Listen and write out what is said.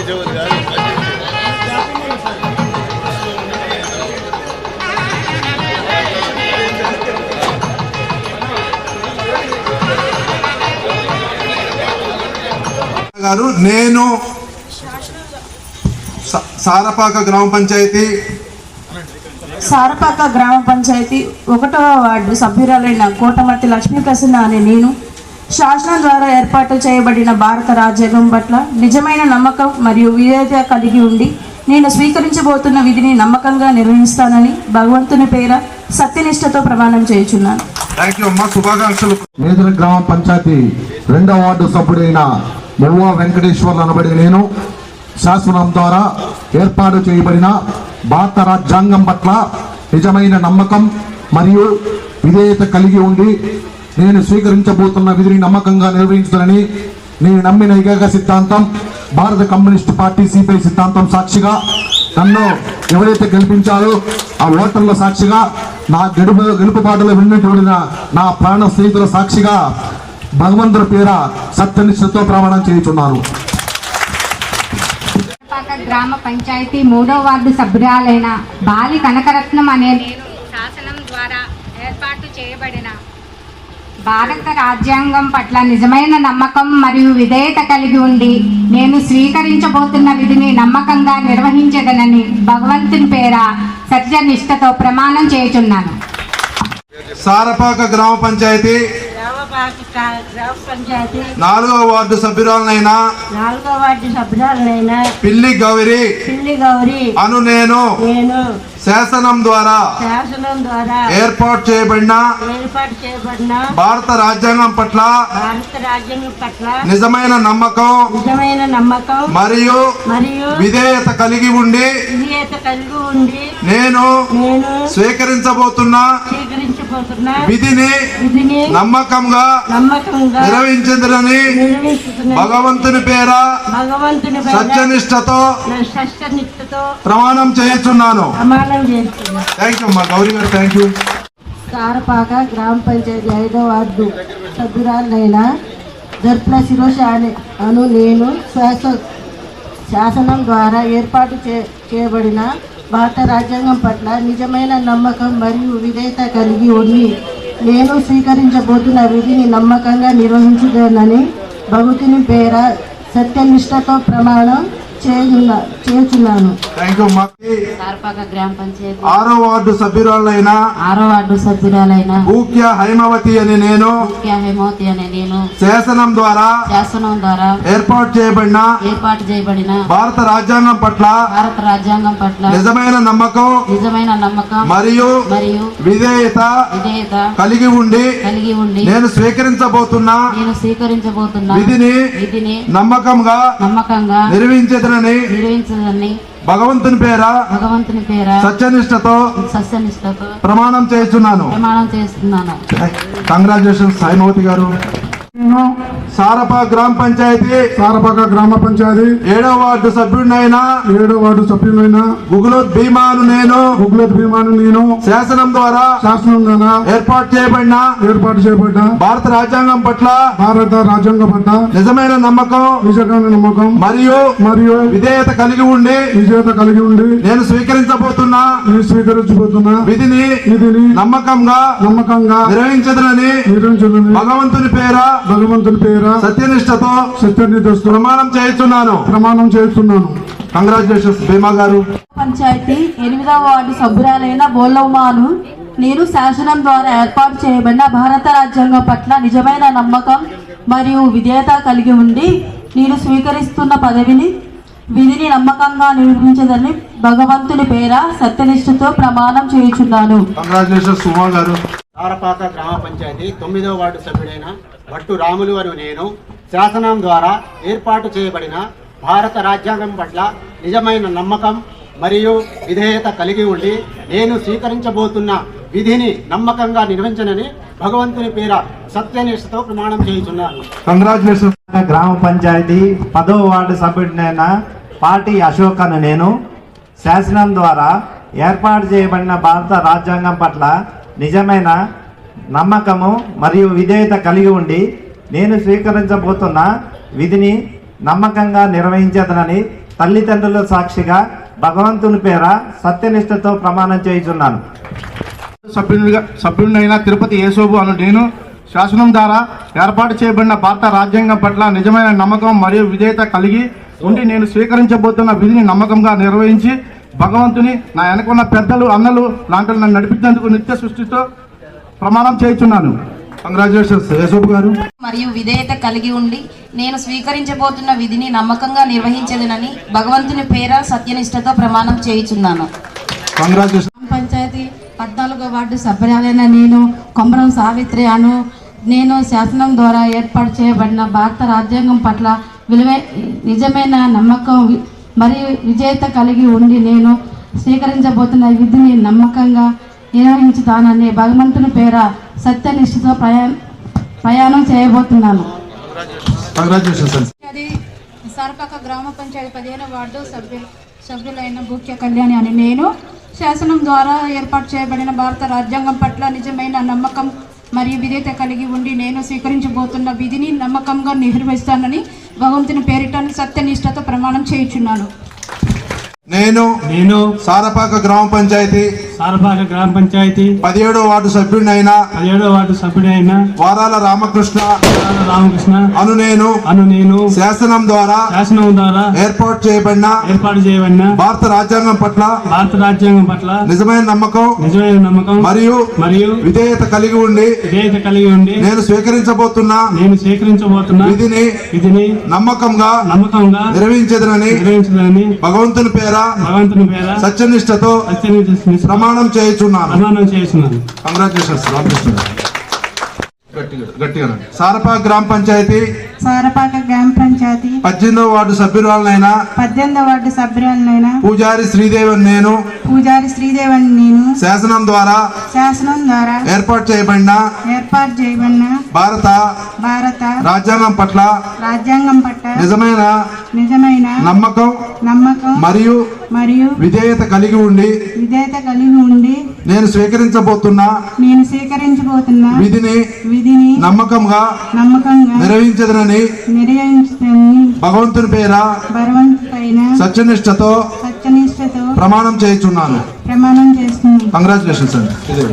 వాళ్ళు కాదు గారు నేను స- సారపాక గ్రామ పంచాయతీ సారపాక గ్రామ పంచాయతీ ఒకటవ వార్డు సభ్యురాలైన కోటమర్తి లక్ష్మీప్రసన్న అనే నేను శాసనం ద్వారా ఏర్పాటు చేయబడిన భారత రాజ్యాంగం పట్ల నిజమైన నమ్మకం మరియు విధేయత కలిగి ఉండి నేను స్వీకరించబోతున్న విధిని నమ్మకంగా నిర్వహిస్తానని భగవంతుని పేర సత్యనిష్టతో ప్రమాణం చేయుచున్నాను. మేదర గ్రామ పంచాయతీ రెండవ వార్డు సభ్యుడైన మువ్వ వెంకటేశ్వర్లు అనబడి నేను. శాసనం ద్వారా ఏర్పాటు చేయబడిన భారత రాజ్యాంగం పట్ల నిజమైన నమ్మకం మరియు విధేయత కలిగి ఉండి నేను స్వీకరించబోతున్న విధిని నమ్మకంగా నిర్వహించాలని నేను నమ్మిన ఏకైక సిద్ధాంతం భారత కమ్యూనిస్ట్ పార్టీ సిపిఐ సిద్ధాంతం సాక్షిగా నన్ను ఎవరైతే గెలిపించారో ఆ ఓటర్ల సాక్షిగా నా గెలుపు గెలుపుబాటులో విన్నటువంటి నా ప్రాణ స్నేహితుల సాక్షిగా భగవంతుడి పేర సత్యనిష్టతో ప్రమాణం చేయుచున్నాను. గ్రామ పంచాయతీ మూడో వార్డు సభ్యురాలైన బాలి కనకరత్నం అనే నేను శాసనం ద్వారా ఏర్పాటు చేయబడిన భారత రాజ్యాంగం పట్ల నిజమైన నమ్మకం మరియు విధేయత కలిగి ఉండి నేను స్వీకరించబోతున్న విధిని నమ్మకంగా నిర్వహించదనని భగవంతుని పేర సత్యనిష్టతో ప్రమాణం చేయుచున్నాను. సారపాక గ్రామ పంచాయతీ నాలుగవ వార్డు సభ్యురాలనైన నాలుగో వార్డు సభ్యురాలైన పిల్లి గౌరి పిల్లి గౌరి అను నేను నేను శాసనం ద్వారా శాసనం ద్వారా ఏర్పాటు చేయబడిన ఏర్పాటు చేయబడిన భారత రాజ్యాంగం పట్ల భారత రాజ్యాంగం పట్ల నిజమైన నమ్మకం నిజమైన నమ్మకం మరియు మరియు విధేయత కలిగి ఉండి విధేయత కలిగి ఉండి నేను నేను స్వీకరించబోతున్న స్వీకరించబోతున్న విధిని నమ్మకంగా నిర్వహించదని నిర్వహిస్తున్న భగవంతుని పేర సత్యనిష్టతో ప్రమాణం చేస్తున్నాను థ్యాంక్ యూ అమ్మా. గౌరీ గారు థ్యాంక్ యూ. కారపాక గ్రామ పంచాయతీ ఐదో వార్డు సభ్యురాలైన దర్ప్ల శిరోష అనే అను నేను శాసనం ద్వారా ఏర్పాటు చే చేయబడిన భారత రాజ్యాంగం పట్ల నిజమైన నమ్మకం మరియు విధేయత కలిగి ఉండి నేను స్వీకరించబోతున్న విధిని నమ్మకంగా నిర్వహించుదానని భగవతిని పేర సత్యనిష్టతో ప్రమాణం చేస్తున్నాను. గ్రామ పంచాయతీ. ఆరో వార్డు సభ్యురాలైన ఆరో వార్డు సభ్యురాలైన. భూక్య హైమవతి అని నేను ముఖ్య హేమవతి అనే నేను. శాసనం ద్వారా శాసనం ద్వారా ఏర్పాటు చేయబడిన ఏర్పాటు చేయబడిన భారత రాజ్యాంగం పట్ల భారత రాజ్యాంగం పట్ల నిజమైన నమ్మకం నిజమైన నమ్మకం మరియు మరియు విధేయత విధేయత కలిగి ఉండి కలిగి ఉండి నేను స్వీకరించబోతున్న నేను స్వీకరించబోతున్న విధిని విధిని నమ్మకంగా నమ్మకంగా నిర్వహించదని భగవంతుని పేర భగవంతుని పేర సత్యనిష్టతో సస్యనిష్టతో ప్రమాణం చేస్తున్నాను. ప్రమాణం చేస్తున్నాను. కంగ్రాచులేషన్స్ హైమవతి గారు. సారపా గ్రామ పంచాయతీ. సారపాక గ్రామ పంచాయతీ. ఏడో వార్డు సభ్యుడినైన. ఏడో వార్డు సభ్యులైన. గుగులోత్ భీమాను నేను. గుగ్లత్ భీమాను నేను. శాసనం ద్వారా శాసనం ద్వారా ఏర్పాటు చేయబడిన ఏర్పాటు చేయబడ్డ భారత రాజ్యాంగం పట్ల భారత రాజ్యాంగ పట్ల నిజమైన నమ్మకం నిజమైన నమ్మకం మరియు మరియు విధేయత కలిగి ఉండి విజేత కలిగి ఉండి నేను స్వీకరించబోతున్న నేను స్వీకరించబోతున్న విధిని విధిని నమ్మకంగా నమ్మకంగా నిర్వహించదనని నిర్వహించదని భగవంతుని పేర భగవంతుని పేర సత్యనిష్టతో సత్యనిధిస్తూ ప్రమాణం చేస్తున్నాను ప్రమాణం చేస్తున్నాను కంగ్రాచులేషన్స్ భీమా గారు. పంచాయతీ ఎనిమిదవ వార్డు సభ్యురాలైన బోల్లవ్మాను నేను శాసనం ద్వారా ఏర్పాటు చేయబడిన భారత రాజ్యాంగం పట్ల నిజమైన నమ్మకం మరియు విధేయత కలిగి ఉండి నేను స్వీకరిస్తున్న పదవిని విధిని నమ్మకంగా నిర్వహించదని భగవంతుని పేర సత్యనిష్టతో ప్రమాణం చేయుచున్నాను. తారపాక గ్రామ పంచాయతీ తొమ్మిదవ వార్డు సభ్యుడైన భట్టు రాములు అని నేను శాసనం ద్వారా ఏర్పాటు చేయబడిన భారత రాజ్యాంగం పట్ల నిజమైన నమ్మకం మరియు విధేయత కలిగి ఉండి నేను స్వీకరించబోతున్న విధిని నమ్మకంగా నిర్వహించనని భగవంతుని పేర సత్యనిష్టతో ప్రమాణం చేయుచున్నాను. కంగ్రాచులేషన్స్ గ్రామ పంచాయతీ పదో వార్డు సభ్యుడినైన పార్టీ అశోక్ అను నేను. శాసనం ద్వారా ఏర్పాటు చేయబడిన భారత రాజ్యాంగం పట్ల నిజమైన నమ్మకము మరియు విధేయత కలిగి ఉండి నేను స్వీకరించబోతున్న విధిని నమ్మకంగా నిర్వహించేదనని తల్లిదండ్రుల సాక్షిగా భగవంతుని పేర సత్యనిష్టతో ప్రమాణం చేయుచున్నాను. సభ్యునిగా సభ్యుడినైన తిరుపతి యేసోబు అను నేను శాసనం ద్వారా ఏర్పాటు చేయబడిన భారత రాజ్యాంగం పట్ల నిజమైన నమ్మకం మరియు విధేయత కలిగి ఉండి నేను స్వీకరించబోతున్న విధిని నమ్మకంగా నిర్వహించి భగవంతుని నా వెనకున్న పెద్దలు అన్నలు లాంటి నన్ను నడిపించేందుకు నిత్య సృష్టితో ప్రమాణం చేయుచున్నాను. కంగ్రాచులేషన్స్ యేసోబు గారు. మరియు విధేయత కలిగి ఉండి నేను స్వీకరించబోతున్న విధిని నమ్మకంగా నిర్వహించదనని భగవంతుని పేర సత్యనిష్టతో ప్రమాణం చేయుచున్నాను. కంగ్రాచులేషన్ పంచాయతీ పద్నాలుగో వార్డు సభ్యురాలైన నేను కొమరం సావిత్రి అను. నేను శాసనం ద్వారా ఏర్పాటు చేయబడిన భారత రాజ్యాంగం పట్ల విలువ నిజమైన నమ్మకం మరియు విజేత కలిగి ఉండి నేను స్వీకరించబోతున్న విధిని నమ్మకంగా నిర్వహించుతానని భగవంతుని పేర సత్యనిష్ఠతో ప్రయా ప్రయాణం చేయబోతున్నాను. సరపాక గ్రామ పంచాయతీ పదిహేను వార్డు సభ్యులు సభ్యులైన ముఖ్య కళ్యాణి అని నేను శాసనం ద్వారా ఏర్పాటు చేయబడిన భారత రాజ్యాంగం పట్ల నిజమైన నమ్మకం మరియు విధేయత కలిగి ఉండి నేను స్వీకరించబోతున్న విధిని నమ్మకంగా నిర్వహిస్తానని భగవంతుని పేరిట సత్యనిష్టతో ప్రమాణం చేయుచున్నాను. నేను నేను సారపాక గ్రామ పంచాయతీ సారపాక గ్రామ పంచాయతీ పదిహేడో వార్డు సభ్యుడినైన పదిహేడో వార్డు సభ్యుడైన వారాల రామకృష్ణ రామ రామకృష్ణ అను నేను అను నేను శాసనం ద్వారా శాసనం ద్వారా ఏర్పాటు చేయబడిన ఏర్పాటు చేయబడిన భారత రాజ్యాంగం పట్ల భారత రాజ్యాంగం పట్ల నిజమైన నమ్మకం నిజమైన నమ్మకం మరియు మరియు విధేయత కలిగి ఉండి విధేయత కలిగి ఉండి నేను స్వీకరించబోతున్న నేను స్వీకరించబోతున్న విధిని విధిని నమ్మకంగా నమ్మకంగా నిర్వహించదనని నిర్వహించదని భగవంతుని పేర భగవంతుని పేర సత్యనిష్టతో సత్యని ప్రమాణం చేయుచున్నాను ప్రమాణం చేస్తున్నాను కంగ్రాచులేషన్స్ రామకృష్ణ. గట్టిగా సారపాక గ్రామ పంచాయతీ. సారపాక గ్రామ పంచాయతీ. పద్దెనిమిదవ వార్డు సభ్యురాలనైన. పద్దెనిమిది వార్డు సభ్యురాలైన పూజారి శ్రీదేవి అని నేను. పూజారి శ్రీదేవన్ నేను. శాసనం ద్వారా. శాసనం ద్వారా. ఏర్పాటు చేయబడిన. ఏర్పాటు చేయబడిన. భారత. భారత. రాజ్యాంగం పట్ల. రాజ్యాంగం పట్ల. నిజమైన. నిజమైన. నమ్మకం. నమ్మకం. మరియు. మరియు. విధేయత కలిగి ఉండి. విధేయత కలిగి ఉండి. నేను స్వీకరించబోతున్న నేను స్వీకరించబోతున్న విధిని విధిని నమ్మకంగా నమ్మకంగా నిర్వహించదనని నిర్వహించుతానని భగవంతుని పేర భగవంతుడైన సత్యనిష్టతో సత్యనిష్టతో ప్రమాణం చేయుచున్నాను. ప్రమాణం చేస్తున్నాను. కంగ్రాచులేషన్స్ అండి